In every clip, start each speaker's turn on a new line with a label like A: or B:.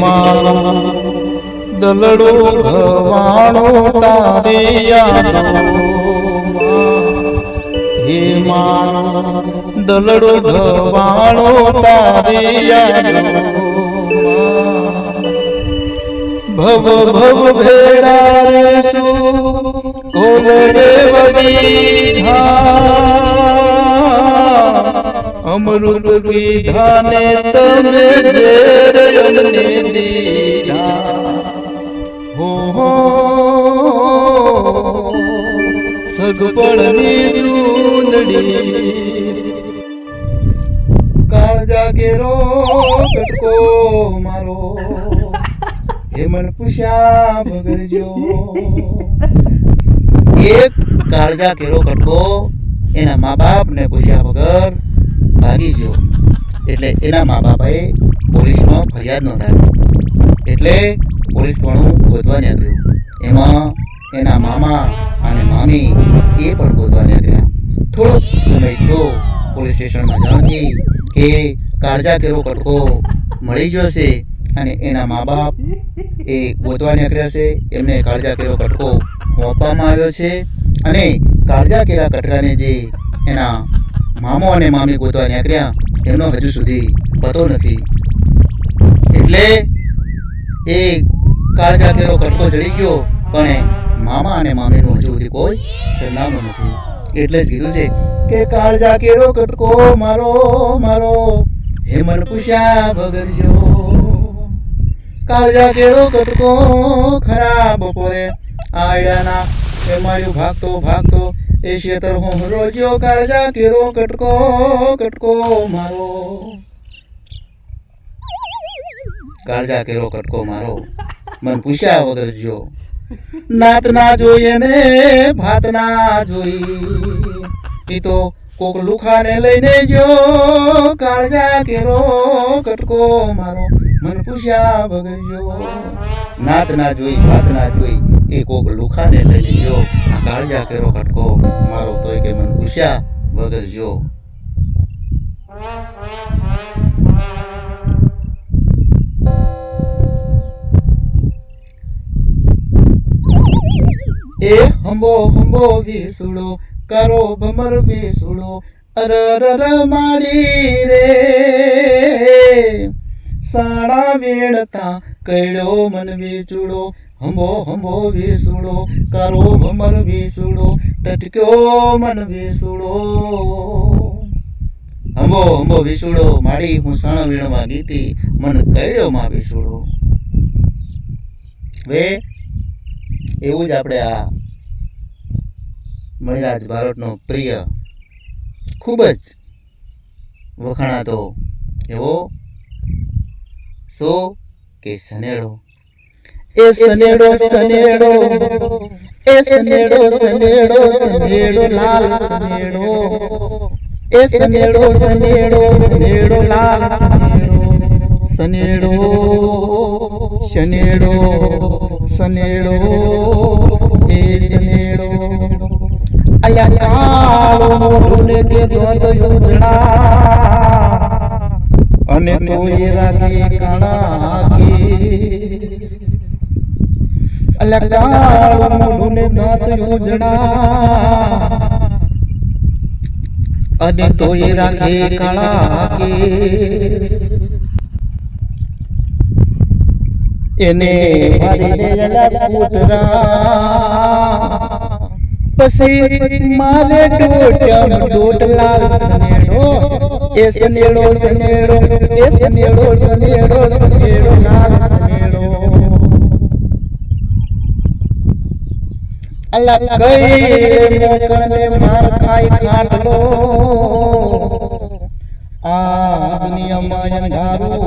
A: માં દલડો ભવાણો તારે. હે માં, દલડો ભવાણો તારે. ભવ ભવ ભેડા રે સુ ઓવરે વડીધા અમૃત પીધાને તમે ઝેર અમને દીધા હો સગપણની ચૂંદડી કાળજા ઘેરો કટકો મારો હેમન પૂછ્યા ભગરજો એક કાળજા કેરો કટકો એના મા બાપને પૂછ્યા વગર ભાગી ગયો. એટલે એના મા બાપાએ પોલીસમાં ફરિયાદ નોંધાવી. એટલે પોલીસ પણ ગોતવા નીકળ્યું. એમાં એના મામા અને મામી એ પણ ગોતવા નીકળ્યા. થોડોક સમય થયો પોલીસ સ્ટેશનમાં જાણથી કે કાળજા કેરો કટકો મળી ગયો છે અને એના મા બાપ એ ગોતવા નીકળ્યા છે એમને કાળજા કેરો કટકો આપવામાં આવ્યો છે. અને કાળજા કેરા કટકાને જે એના મામો અને મામી ગોતવા નીકળ્યા, એમનો હજુ સુધી પતો નથી. એટલે એ કાળજા કેરો કટકો ચડી ગયો, પણ મામા અને મામીનું હજુ સુધી કોઈ સરનામું નથી. એટલે જ કીધું છે કે કાળજા કેરો કટકો મારો મારો. હેમન પૂછ્યા બગરજો કાળજા કેરો કટકો ખરા બપોરે આયડાના એ માર્યું ભાગતો ભાગતો, એ શેતર હું રોજ્યો કાળજા કેરો કટકો કટકો મારો. કાળજા કેરો કટકો મારો. મન પૂછ્યા વગર જો નાત ના જોઈએ ને ભાત ના જોઈ. એ તો કોક લુખાને લઈને જો કાળજા કેરો કટકો મારો. મન પૂછ્યા વગર જો નાત ના જોઈ ભાત ના જોઈ એ કોક લુખાને લઈને જો આ કાળજા કેરો કટકો મારો તોય કે મન પૂછ્યા વગર જો એ હંબો હંબો વિસુડો કરો ભમર વિસુડો અરર માડી રે સાણા વેણતા કયડો મન વિચુડો હંબો હંબો વિસુડો કરો ભમર વિસુડો ટટક્યો મન વિસુડો હંબો હંબો વિસુડો માડી હું સણ વીણવા ગીતી મન કયડો માં વિસુડો વે એવું જ આપણે આ મણિરાજ ભારતનો પ્રિય ખૂબ જ વખાણાતો એવો સો કે સનેડો એ સનેડો સનેડો એ સનેડો સનેડો સનેડો લાલ સનેડો એ સનેડો સનેડો સનેડો લાલ સનેડો સનેડો શનેડો. સનેડો એ સનેડો અલ્યા કાળો મોઢું ને કે દોત ઉજળા અને એ રાખી કાણા કે અલ્યા કાળો મોઢું ને દાંત અને તો રાખે કાળા કે એને મારીને અલા પછી મારે ડોટમ ડોટલાલ સનેડો. એ સનેડો સનેડો એ સનેડો સનેડો સનેડો લાલ સનેડો. અલા કઈ મોકળને માર ખાઈ ખાટલો આ દુનિયામાં અંધારું.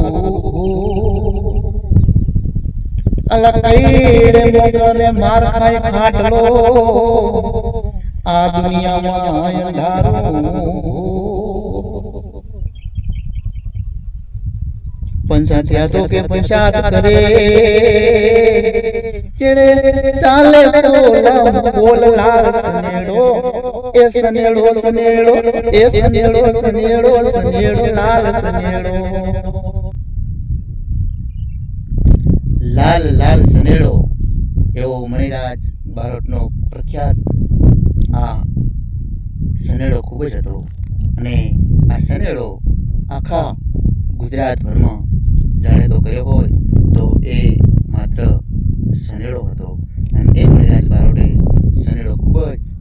A: અલા કઈ માર ખાય ખાટલો આ દુનિયામાં અંધારું. પંચાયત તો કે પંચાયત કરે. ચેડે ચાલે તો બોલ લાલ સનેડો. એ સનેડો સનેડો, એ સનેડો સનેડો સનેડો લાલ સનેડો. લાલ લાલ સનેડો એવો મણિરાજ બારોટનો પ્રખ્યાત આ સનેડો ખૂબ જ હતો. અને આ સનેડો આખા ગુજરાતભરમાં જાણીતો કર્યો હોય, તો એ માત્ર સનેડો હતો. અને એ મણિરાજ બારોટે સનેડો ખૂબ જ